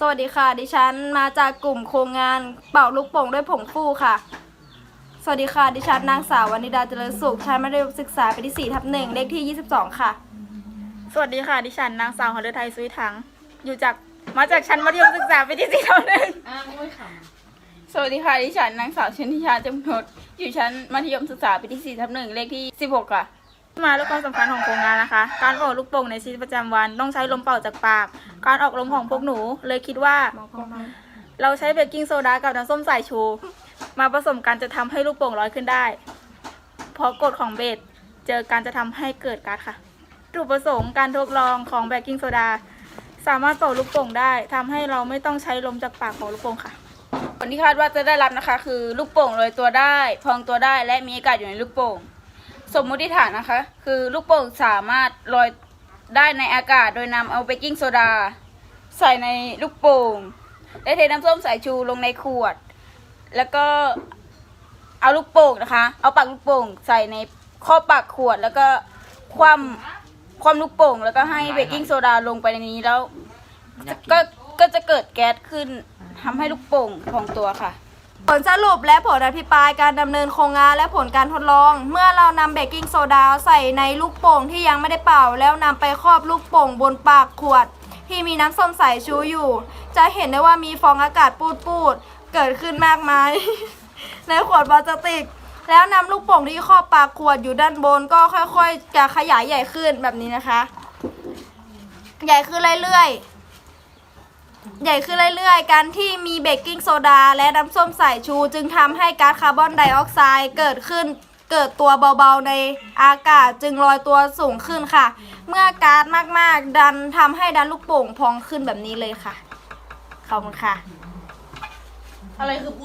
สวัสดีค่ะ ดิฉันมาจากกลุ่มโครงงานเป่าลูกโป่งด้วยผงฟูค่ะ สวัสดีค่ะ ดิฉันนางสาววนิดาเจริญสุข ชั้นมัธยมศึกษาปีที่4ทับหนึ่งเลขที่ 22 ค่ะ สวัสดีค่ะ ดิฉันนางสาวหฤทัยซุยถัง อยู่จากมาจากชั้นมัธยมศึกษาปีที่สี่เท่านึงสวัสดีค่ะ ดิฉันนางสาวชนิชาจำนดอยู่ชั้นมัธยมศึกษาปีที่สี่ทับหนึ่งเลขที่สิบหกค่ะ มาด้วยความสำคัญของโครงงานนะคะ การเป่าลูกโป่งในชีวิตประจำวันต้องใช้ลมเป่าจากปาก การออกลมของพวกหนูเลยคิดว่า เราใช้เบกกิ้งโซดากับน้ำส้มสายชู มาผสมกันจะทำให้ลูกโป่งลอยขึ้นได้ เพราะกฎของเบสเจอการจะทำให้เกิดก๊าซค่ะจุดประสงค์การทดลองของเบกกิ้งโซดาสามารถเป่าลูกโป่งได้ทำให้เราไม่ต้องใช้ลมจากปากของลูกโป่งค่ะผลที่คาดว่าจะได้รับนะคะ คือลูกโป่งลอยตัวได้ พองตัวได้และมีอากาศอยู่ในลูกโป่ง สมมุติฐานนะคะ คือลูกโป่งสามารถลอยได้ในอากาศโดยนำเอาเบกกิ้งโซดา ใส่ในลูกโป่งและเทน้ำส้มสายชูลงในขวด แล้วก็เอาลูกโป่งนะคะ เอาปากลูกโป่งใส่ในข้อปากขวดแล้วก็คว่ำคว่ำลูกโป่ง แล้วก็ให้เบกกิ้งโซดาลงไปในนี้แล้ว ก็ก็จะเกิดแก๊สขึ้นทำให้ลูกโป่งพองตัวค่ะ ผลสรุปและผลอภิปรายการดำเนินโครงงานและผลการทดลอง เมื่อเรานำเบกกิ้งโซดาใส่ในลูกโป่งที่ยังไม่ได้เป่า แล้วนำไปครอบลูกโป่งบนปากขวด ที่มีน้ำส้มสายชูอยู่ จะเห็นได้ว่ามีฟองอากาศปูดๆเกิดขึ้นมากมาย ในขวดพลาสติก แล้วนำลูกโป่งที่ครอบปากขวดอยู่ด้านบนก็ค่อยๆ จะขยายใหญ่ขึ้นแบบนี้นะคะ ใหญ่ขึ้นเรื่อยๆ ใหญ่ขึ้นเรื่อยๆ การที่มีเบกกิ้งโซดาและน้ำส้มสายชู จึงทำให้ก๊าซคาร์บอนไดออกไซด์เกิดขึ้นเกิดตัวเบาๆในอากาศจึงลอยตัวสูงขึ้นค่ะ เมื่อก๊าซมากๆ ดันทำให้ดันลูกโป่งพองขึ้นแบบนี้เลยค่ะ ขอบคุณค่ะ อะไรคือปู